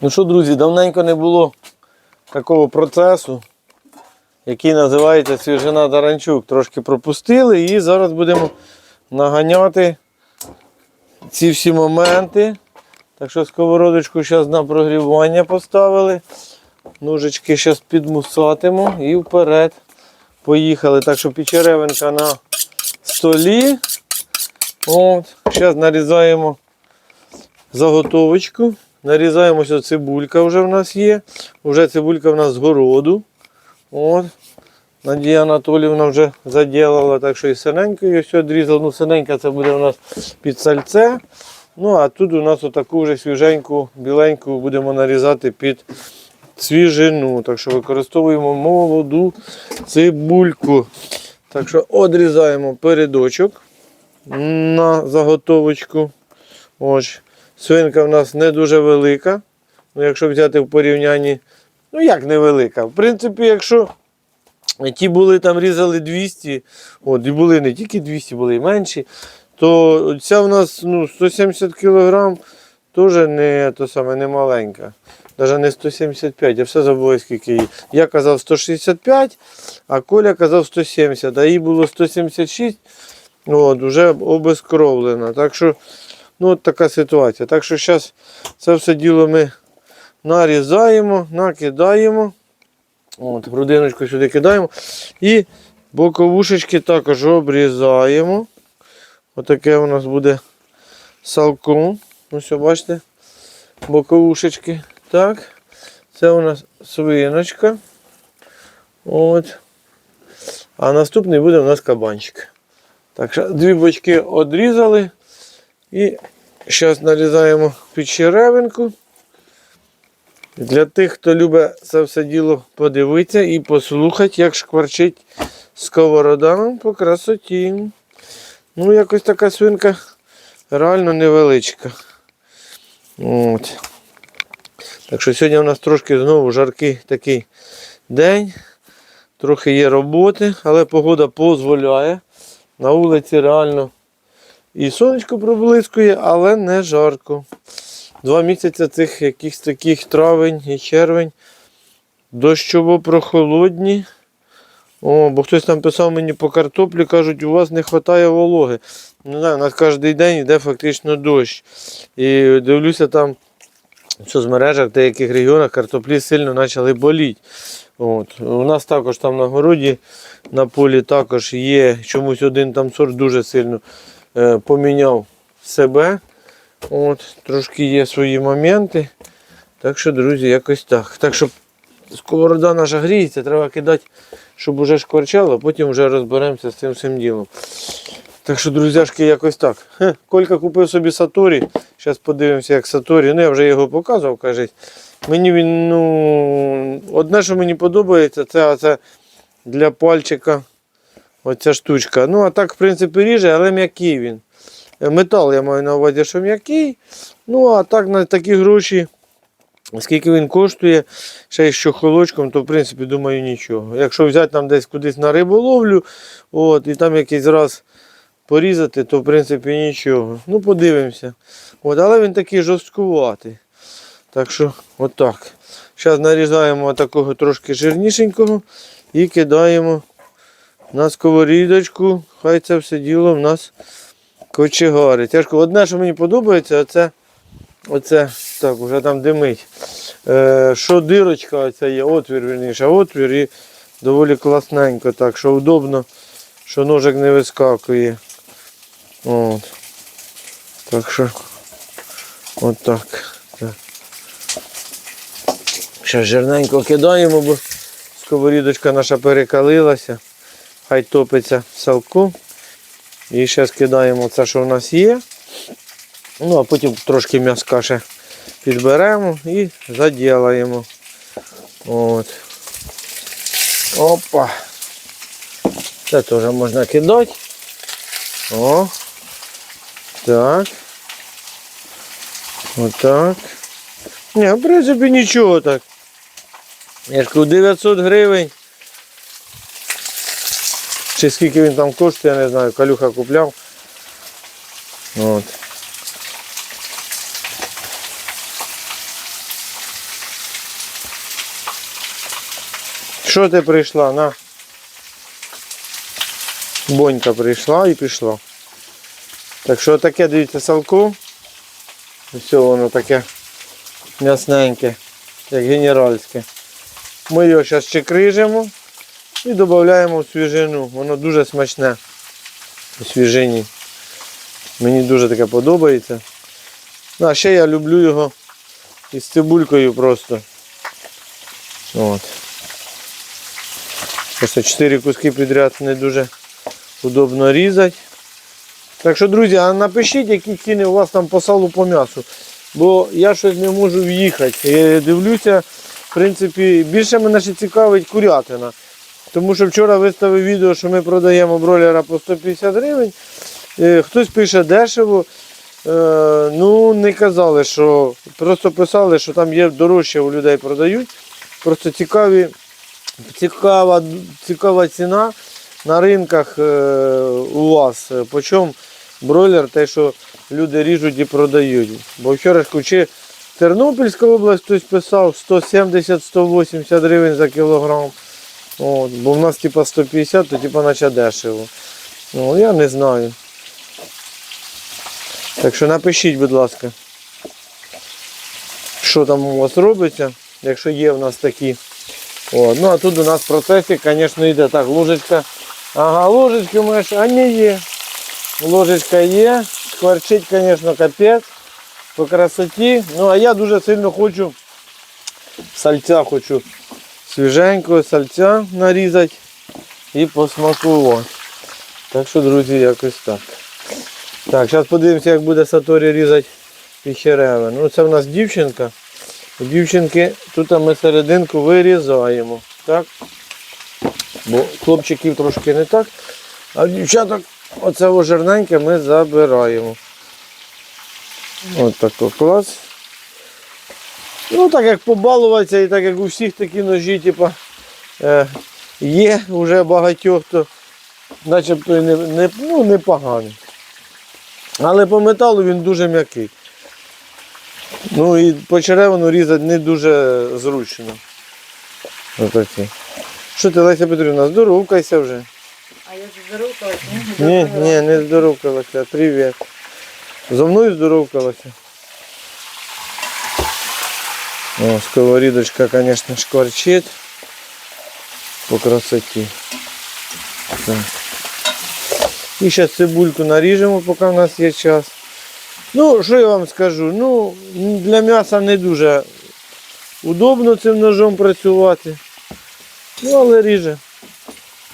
Ну що, друзі, давненько не було такого процесу, який називається свіжина Таранчук. Трошки пропустили і зараз будемо наганяти ці всі моменти. Так що сковородочку зараз на прогрівання поставили. Ножички зараз підмусатимо і вперед. Поїхали. Так що печеревинка на столі. От. Зараз нарізаємо заготовочку. Нарізаємо ось цибулька вже в нас є. Вже цибулька в нас з городу. От. Надія Анатоліївна вже заділила, так що і синенько її все відрізала. Ну, синенька це буде у нас під сальце. Ну, а тут у нас отаку вже свіженьку, біленьку будемо нарізати під свіжину. Так що використовуємо молоду цибульку. Так що одрізаємо передочок на заготовочку. Ось. Свинка в нас не дуже велика. Ну, якщо взяти в порівнянні, ну як невелика. В принципі, якщо ті були там різали 200, от, і були не тільки 200, були і менші, то ця в нас ну, 170 кг теж не, то саме, не маленька. Навіть не 175, я все забуваю, скільки її. Я казав 165, а Коля казав 170, а їй було 176, от, вже обезкровлена. Так що, ну, от така ситуація. Так що зараз це все діло ми нарізаємо, накидаємо. От, грудиночку сюди кидаємо. І боковушечки також обрізаємо. Отаке у нас буде салко. Ну все, бачите, боковушечки. Так. Це у нас свиночка. От. А наступний буде у нас кабанчик. Так дві бочки одрізали. І зараз нарізаємо під черевинку. Для тих, хто любить це все діло подивитися і послухати, як шкварчить сковорода по красоті. Ну, якось така свинка реально невеличка. От. Так що сьогодні у нас трошки знову жаркий такий день. Трохи є роботи, але погода дозволяє. На вулиці реально і сонечко проблискує, але не жарко. Два місяці цих якихось таких травень і червень. Дощово прохолодні. О, бо хтось там писав мені по картоплі, кажуть, у вас не вистачає вологи. Ну, да, у нас кожен день йде фактично дощ. І дивлюся там в соцмережах, в деяких регіонах картоплі сильно почали боліти. От. У нас також там на городі, на полі також є чомусь один там сорт дуже сильно поміняв себе. От, Трошки є свої моменти. Так що, друзі, якось так. Так що сковорода наша гріється, треба кидати, щоб уже шкварчало, а потім вже розберемося з цим всім ділом. Так що, друзяшки, якось так. Хе, Колька купив собі Саторі. Зараз подивимося, як Саторі. Ну, я вже його показував, кажуть. Мені він, ну, одне, що мені подобається, це, це для пальчика оця штучка. Ну, а так, в принципі, ріже, але м'який він. Е, Метал я маю на увазі, що м'який. Ну, а так на такі гроші, скільки він коштує, ще й що холочком, то в принципі думаю нічого. Якщо взяти там десь кудись на риболовлю, от, і там якийсь раз порізати, то в принципі нічого. Ну, подивимося. От, але він такий жорсткуватий. Так що, отак. Зараз нарізаємо такого трошки жирнішенького і кидаємо на сковорідочку. Хай це все діло в нас кочегари. Тяжко. Одне, що мені подобається, це оце, так, вже там димить. Е, що дирочка оця є, отвір, верніше, отвір і доволі класненько, так, що удобно, що ножик не вискакує. От. Так що, отак. Так. Ще жирненько кидаємо, бо сковорідочка наша перекалилася. Хай топиться салку. І ще скидаємо це, що в нас є. Ну, а потім трошки м'яска ще підберемо і заділаємо. От. Опа. Це теж можна кидати. О. Так. Отак. Ні, в принципі нічого так. Я ж кажу, 900 гривень. Чи скільки він там коштує, я не знаю, калюха купляв. От. Що ти прийшла? На? Бонька прийшла і пішла. Так що таке, дивіться, салку. Все воно таке м'ясненьке, як генеральське. Ми його зараз чекрижимо і додаємо в свіжину. Воно дуже смачне у свіжині. Мені дуже таке подобається. Ну, а ще я люблю його із цибулькою просто. От. Просто 4 куски підряд не дуже удобно різати. Так що, друзі, а напишіть, які ціни у вас там по салу по м'ясу. Бо я щось не можу в'їхати. Я дивлюся, в принципі, більше мене ще цікавить курятина. Тому що вчора виставив відео, що ми продаємо бройлера по 150 гривень. Е, Хтось пише дешево. Е, Ну, не казали, що просто писали, що там є дорожче у людей продають. Просто цікаві, цікава, цікава ціна на ринках е, у вас. Почому бройлер, те, що люди ріжуть і продають. Бо вчора чи Тернопільська область хтось писав 170-180 гривень за кілограм. От, бо в нас типа 150, то типа наче дешево. Ну, я не знаю. Так що напишіть, будь ласка, що там у вас робиться, якщо є в нас такі. О, ну а тут у нас в процесі, звісно, йде так, ложечка. Ага, ложечки ж, а не є. Ложечка є, шкварчить, звісно, капець по красоті. Ну, а я дуже сильно хочу сальця хочу свіженького сальця нарізати і посмакувати. Так що, друзі, якось так. Так, зараз подивимося, як буде Саторі різати піхереве. Ну, це в нас дівчинка. У дівчинки тут ми серединку вирізаємо. Так? Бо хлопчиків трошки не так. А дівчаток оце жирненьке ми забираємо. От тако клас. Ну, так як побалуватися і так як у всіх такі ножі, типа, е, є вже багатьох, то начебто і не, не, ну, непоганий. Але по металу він дуже м'який. Ну і по черевину різати не дуже зручно. Отакі. Що ти, Леся Петрівна, здоровкайся вже. А я ж здоровкалась, Ні, ні, не здоровкалася. Привіт. Зо мною здоровкалася. О, сковорідочка, звісно, шкварчить по красоті. Так. І зараз цибульку наріжемо, поки в нас є час. Ну, що я вам скажу? Ну, для м'яса не дуже удобно цим ножом працювати. Ну, але ріже.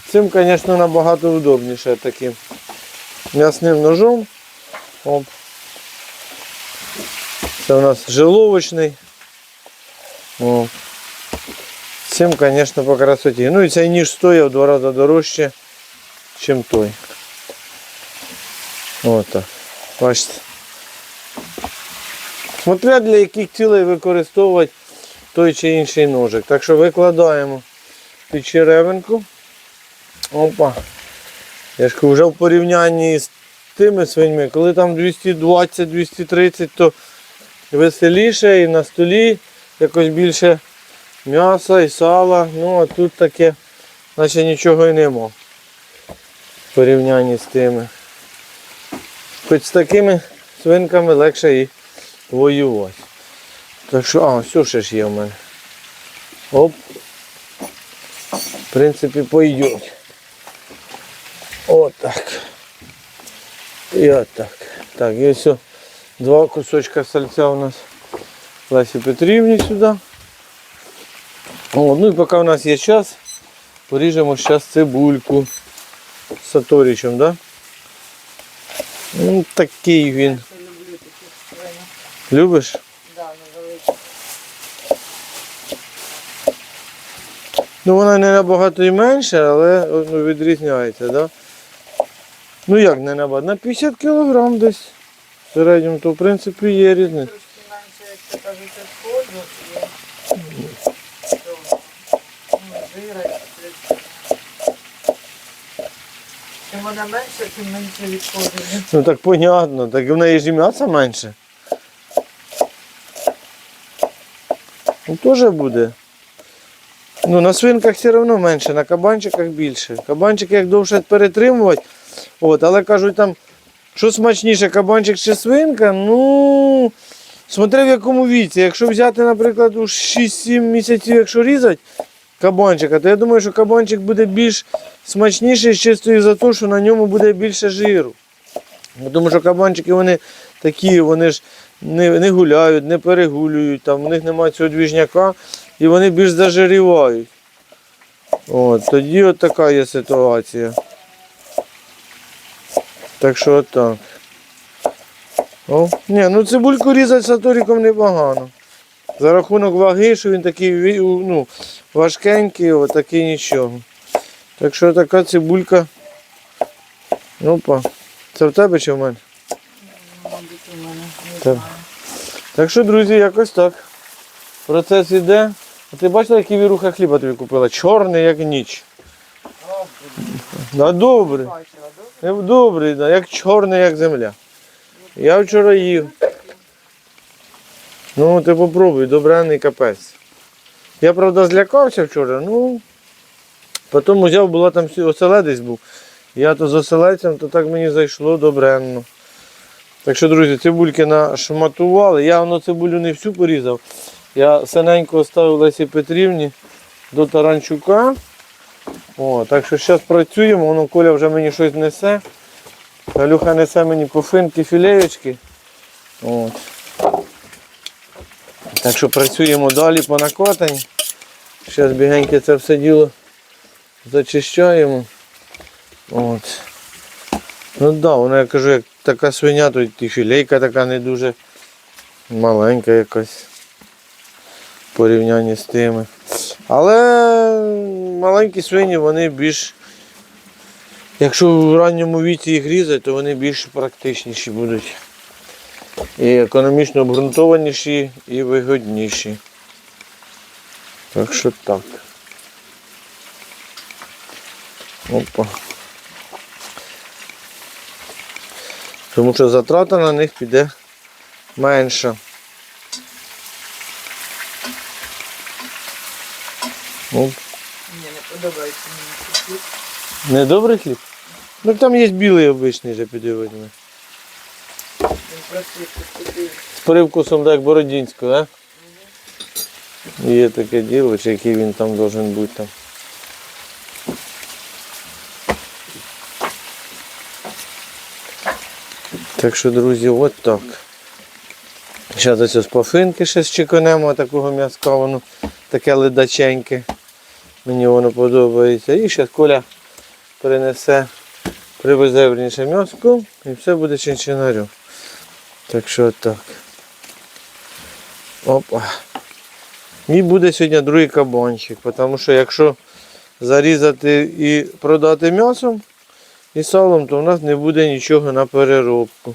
Цим, звісно, набагато удобніше таким м'ясним ножом. Оп. Це у нас жиловочний. О. Цим, звісно, по красоті. Ну і цей ніж стоїть в два рази дорожче, ніж той. Отак. Бачите. Смотря для яких цілей використовувати той чи інший ножик. Так що викладаємо під черевинку. Опа. Я ж кажу, вже в порівнянні з тими свиньми, коли там 220-230, то веселіше і на столі якось більше м'яса і сала. Ну а тут таке, наче нічого і нема. В порівнянні з тими. Хоч з такими свинками легше і воювати. Так що, а, все ще ж є в мене. Оп. В принципі, пойдет. Отак. І отак. Так, і все. Два кусочка сальця у нас Лесі Петрівні сюди. О, ну і поки у нас є час, поріжемо зараз цибульку з саторічем, да? Ну, такий він. Любиш? Невеликі. Ну вона не набагато і менше, але ну, відрізняється, да? Ну як не набагато? На 50 кг десь. В середньому, то в принципі є різниця. Менше, кажуть, відходу. і жира. Чим вона менша, тим менше відходить. Ну так понятно, так в неї ж і м'яса менше. Ну теж буде. Ну, на свинках все одно менше, на кабанчиках більше. Кабанчик як довше перетримувати. От, але кажуть там, що смачніше, кабанчик чи свинка, ну. Смотри в якому віці. Якщо взяти, наприклад, у 6-7 місяців, якщо різати кабанчика, то я думаю, що кабанчик буде більш смачніший чисто із-за того, що на ньому буде більше жиру. Тому що кабанчики вони такі, вони ж не, не гуляють, не перегулюють, там, у них немає цього двіжняка і вони більш зажирівають. От, тоді от така є ситуація. Так що отак. О, ні, ну цибульку різати саторіком непогано. За рахунок ваги, що він такий ну, важкенький, отакий нічого. Так що така цибулька. Опа. Це в тебе чи в мене? Так. Так що, друзі, якось так. Процес іде. А ти бачила, який віруха хліба тобі купила? Чорний, як ніч. Да, добре. добре? Е, Добрий, да, як чорний, як земля. Я вчора їв. Ну, ти попробуй, добраний капець. Я, правда, злякався вчора, ну. Потім взяв, була там оселедець був. Я то з оселедцем, то так мені зайшло добренно. Так що, друзі, цибульки нашматували. Я воно цибулю не всю порізав. Я синенько оставив Лесі Петрівні до Таранчука. О, так що зараз працюємо, воно Коля вже мені щось несе. Галюха несе мені кофинки, філеєчки. От. Так що працюємо далі по накатанні. Зараз бігеньке це все діло зачищаємо. От. Ну так, да, вона, я кажу, як така свиня, то і філейка така не дуже маленька якась в порівнянні з тими. Але маленькі свині, вони більш, якщо в ранньому віці їх різати, то вони більш практичніші будуть. І економічно обґрунтованіші і вигодніші. Так що так. Опа. Тому що затрата на них піде менша. Мені не подобається мені цей хліб. Не добрий хліб? Ну там є білий обичний вже підводний. З привкусом так, Бородінського, а? Є таке діло, чи який він там должен бути там. Так що, друзі, от так. Зараз ось з пафинки ще щеконемо такого м'язка, воно таке ледаченьке. Мені воно подобається. І зараз Коля принесе, привезе верніше м'язку і все буде чинчинарю. Так що так. Опа. І буде сьогодні другий кабанчик, тому що якщо зарізати і продати м'ясом і салом, то в нас не буде нічого на переробку.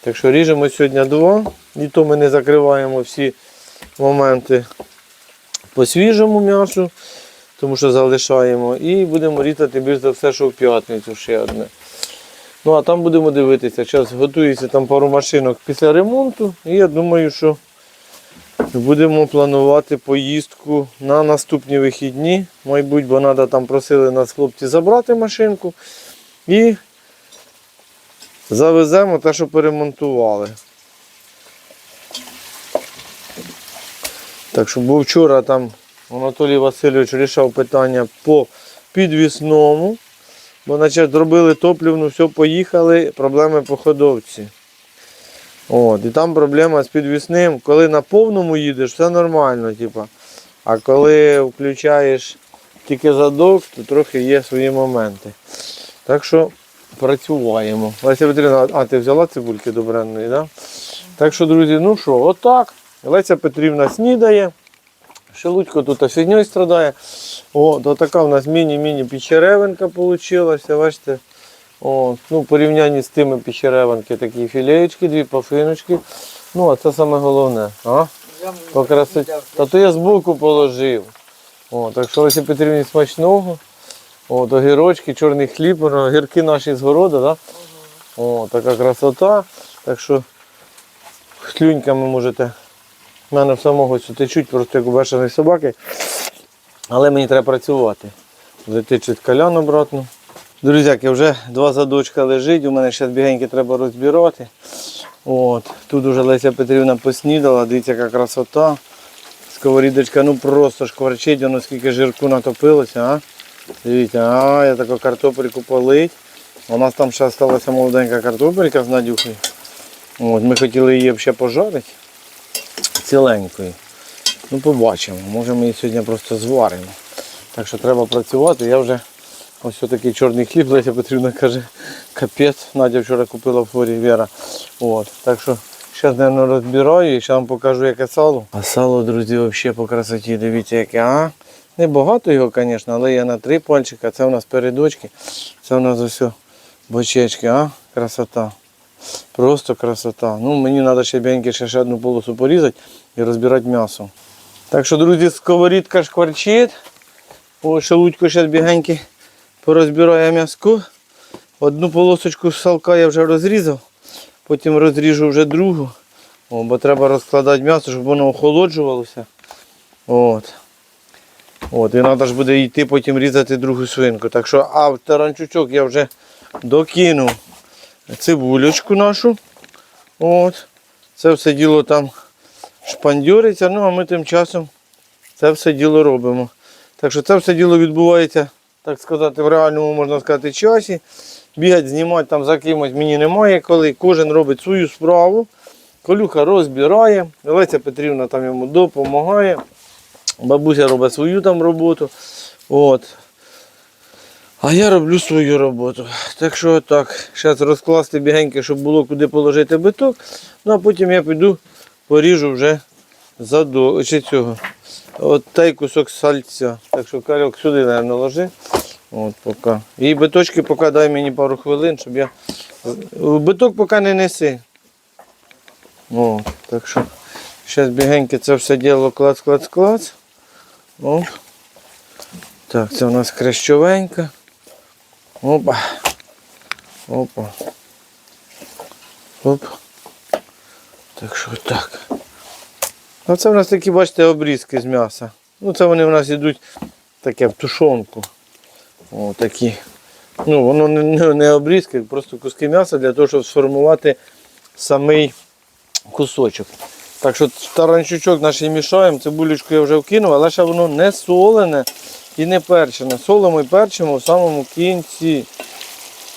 Так що ріжемо сьогодні два. І то ми не закриваємо всі моменти по свіжому м'ясу, тому що залишаємо. І будемо різати більш за все, що в п'ятницю ще одне. Ну а там будемо дивитися. Зараз готується там пару машинок після ремонту. І я думаю, що будемо планувати поїздку на наступні вихідні. Мабуть, бо треба там просили нас хлопці забрати машинку. І завеземо те, що перемонтували. Так що був вчора там Анатолій Васильович рішав питання по підвісному. Бо значить, зробили топлівну, все, поїхали, проблеми по ходовці. От, і там проблема з підвісним. Коли на повному їдеш, все нормально. Типа. А коли включаєш тільки задок, то трохи є свої моменти. Так що працюємо. Леся Петрівна, а ти взяла цибульки до бренної, да? Так що, друзі, ну що, отак. Леся Петрівна снідає. Шелудько тут фігньою страдає. О, то така у нас міні-міні печеревинка вийшла. Бачите? О, ну, в порівнянні з тими печеревинки такі філеєчки, дві пафиночки. Ну, а це саме головне. А? Я По красоті. Та то я збоку положив. О, так що Лесі Петрівні смачного. О, то гірочки, чорний хліб, гірки наші з городу, да? О, така красота. Так що хлюньками можете. В мене в самого течуть просто як у бешеної собаки. Але мені треба працювати. Летить читкалян обратно. Друзяки, вже два задочка лежить, у мене ще бігеньки треба розбирати. От. Тут уже Леся Петрівна поснідала, дивіться, яка красота. Сковорідочка, ну просто шкварчить, воно скільки жирку натопилося, а? Дивіться, а, я таку картопельку полить. У нас там ще залишилася молоденька картопелька з Надюхою. От, ми хотіли її ще пожарити ціленькою. Ну, побачимо. Може ми її сьогодні просто зваримо. Так що треба працювати. Я вже ось такий чорний хліб, Леся Петрівна каже, капець. Надя вчора купила в форі Вера. От. Так що зараз, мабуть, розбираю і ще вам покажу, яке сало. А сало, друзі, взагалі по красоті. Дивіться, яке. А? Не багато його, звісно, але є на три пальчика. Це у нас передочки. Це у нас ось бочечки, а? Красота. Просто красота. Ну, мені треба ще беньки ще, одну полосу порізати і розбирати м'ясо. Так що, друзі, сковорідка шкварчить. О, шелудько зараз бігеньки порозбирає м'язку. Одну полосочку салка я вже розрізав, потім розріжу вже другу. О, бо треба розкладати м'ясо, щоб воно охолоджувалося. От. От, і треба ж буде йти потім різати другу свинку. Так що, а таранчучок я вже докинув цибулечку нашу. От. Це все діло там шпандюриться, ну а ми тим часом це все діло робимо. Так що це все діло відбувається, так сказати, в реальному, можна сказати, часі. Бігати, знімати там за кимось мені немає коли. Кожен робить свою справу. Колюха розбирає, Леся Петрівна там йому допомагає. Бабуся робить свою там роботу. От. А я роблю свою роботу. Так що так, зараз розкласти бігеньки, щоб було куди положити биток. Ну а потім я піду поріжу вже задо... чи цього. От той кусок сальця. Так що кальок сюди, мабуть, ложи. От поки. І биточки поки дай мені пару хвилин, щоб я. Биток поки не неси. О, так що зараз бігеньки це все діло клац, клац, клац. О. Так, це у нас крещовенька. Опа. Опа. Оп. Так що так. А це в нас такі, бачите, обрізки з м'яса. Ну це вони в нас йдуть таке в тушонку. О, такі. Ну, воно не, не, не обрізки, просто куски м'яса для того, щоб сформувати самий кусочок. Так що таранчучок наш і мішаємо, цибулечку я вже вкинув, але ще воно не солене і не перчене. Солимо і перчимо в самому кінці.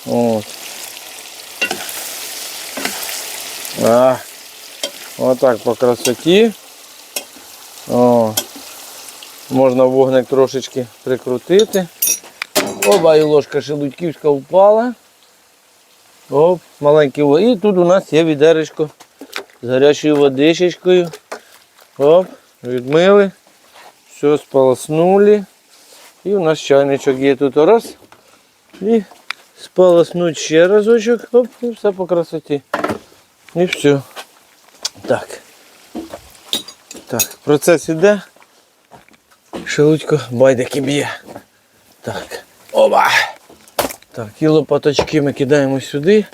От. А, отак по красоті. О. Можна вогник трошечки прикрутити. Оба і ложка шелудьківська впала. Оп, маленький во- І тут у нас є відеречко з гарячою водичечкою. Оп, відмили. Все, сполоснули. І у нас чайничок є тут раз. І сполоснуть ще разочок. Оп, і все по красоті. І все. Так. Так, процес іде. Шелудько байдики б'є. Так. Оба. Так, і лопаточки ми кидаємо сюди,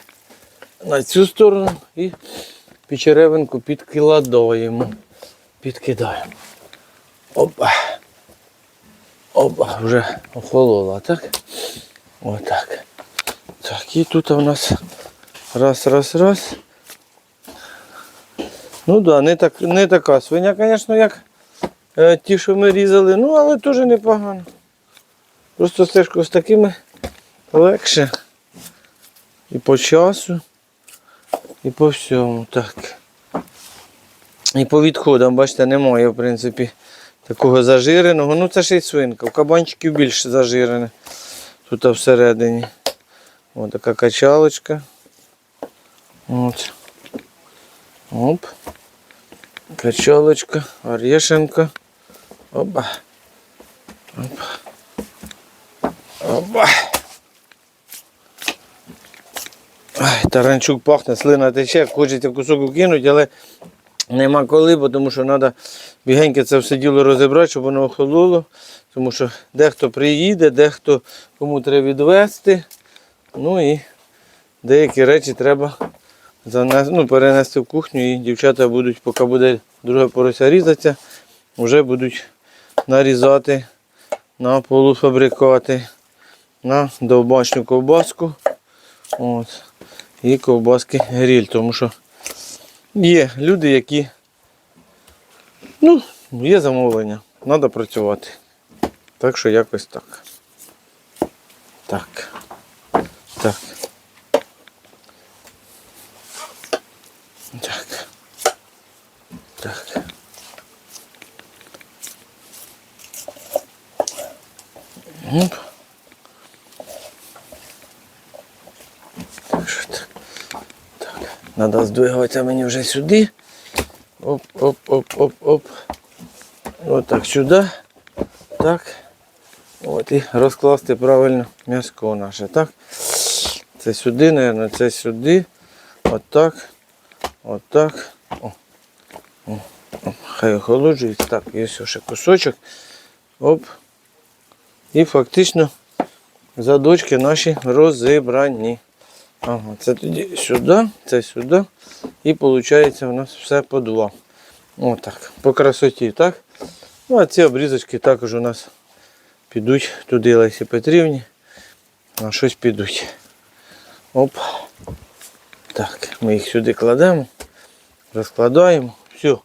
на цю сторону і печеревинку підкладаємо. Підкидаємо. Опа. Опа, вже охолола, так? Отак. Так, і тут у нас раз, раз, раз. Ну да, не, так, не така свиня, звісно, як е, ті, що ми різали, ну але теж непогано. Просто стежку з такими легше. І по часу, і по всьому. Так. І по відходам, бачите, немає, в принципі, такого зажиреного. Ну це ще й свинка. У кабанчиків більше зажирене. Тут всередині. Ось така качалочка. От. Оп. Качалочка, орешенка. Опа. Опа. Опа. Ай, таранчук пахне, слина тече, хочеться кусок кинути, але нема коли, бо тому що треба бігенько це все діло розібрати, щоб воно охололо. Тому що дехто приїде, дехто кому треба відвезти. Ну і деякі речі треба занести, ну, перенести в кухню і дівчата будуть, поки буде друге порося різатися, вже будуть нарізати на полуфабрикати, на довбачну ковбаску. От. І ковбаски гріль, тому що є люди, які. Ну, є замовлення, треба працювати. Так що якось так. Так. Так. Так. Так. Оп. Так що так. Надо здвигатися мені вже сюди. Оп, оп, оп, оп, оп. От так сюди. Так. От і розкласти правильно м'яско наше. Так. Це сюди, мабуть, це сюди. Отак. Отак. О. О. О. Хай охолоджується. Так, є ще кусочок. Оп. І фактично задочки наші розібрані. Ага, це тоді сюди, це сюди. І виходить у нас все по два. Отак. По красоті, так? Ну, а ці обрізочки також у нас підуть туди Лесі Петрівні. На щось підуть. Оп. Так, ми їх сюди кладемо, розкладаємо. Все.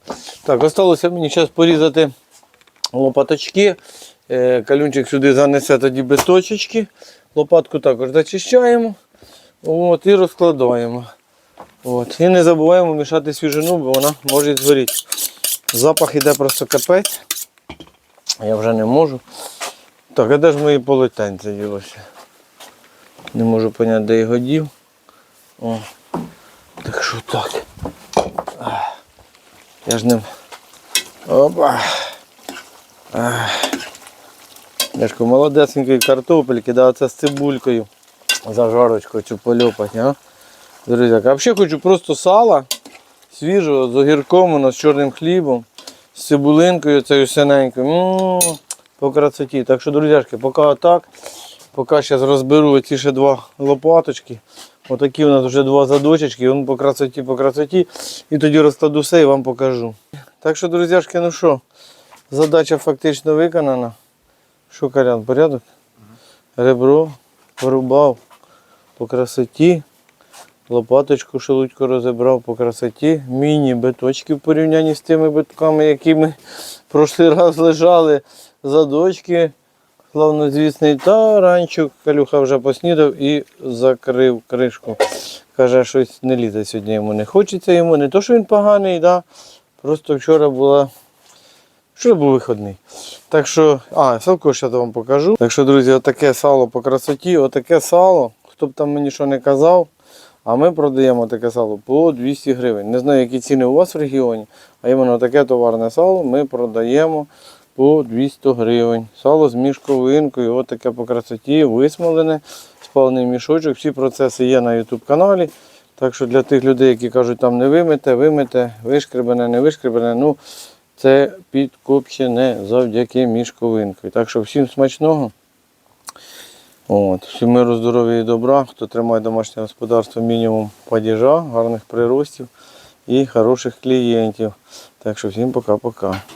Так, осталося мені зараз порізати лопаточки. Е, Калюнчик сюди занесе тоді без точечки. Лопатку також зачищаємо. От, і розкладаємо. От. І не забуваємо мішати свіжину, бо вона може згоріти. Запах іде просто капець. Я вже не можу. Так, а де ж мої полотенця ділося? Не можу зрозуміти, де його дів. О. Так що так. Я ж ним. Опа. Ах. Я ж кажу, молодесенької картопельки, да, це з цибулькою. Зажарочкою цю польопати, а? Друзі, а взагалі хочу просто сала свіжого з огірком, нас з чорним хлібом, з цибулинкою цією синенькою. По красоті. Так що, друзяшки, поки отак, поки зараз розберу ці ще два лопаточки. Отакі у нас вже два задочечки, вон по красоті, по красоті. І тоді розкладу все і вам покажу. Так що, друзяшки, ну що, задача фактично виконана. Що, Колян, порядок? Ребро врубав по красоті. Лопаточку шелудьку розібрав по красоті. Міні-биточки в порівнянні з тими битками, які ми прошлий раз лежали. Задочки. Славнозвісний таранчук. Калюха вже поснідав і закрив кришку. Каже, щось не лізе сьогодні йому не хочеться йому. Не то, що він поганий, да. просто вчора була. Вчора був виходний. Так що, а, салко ще вам покажу. Так що, друзі, отаке сало по красоті, отаке сало, хто б там мені що не казав, а ми продаємо таке сало по 200 гривень. Не знаю, які ціни у вас в регіоні, а іменно таке товарне сало ми продаємо по 200 гривень. Сало з мішковинкою, отаке по красоті, висмолене, спалений мішочок. Всі процеси є на YouTube каналі. Так що для тих людей, які кажуть, там не вимите, вимите, вишкребене, не вишкребене, ну це підкопчене завдяки мішковинкою. Так що всім смачного. От, Всі миру, здоров'я і добра, хто тримає домашнє господарство, мінімум падіжа, гарних приростів і хороших клієнтів. Так що всім пока-пока.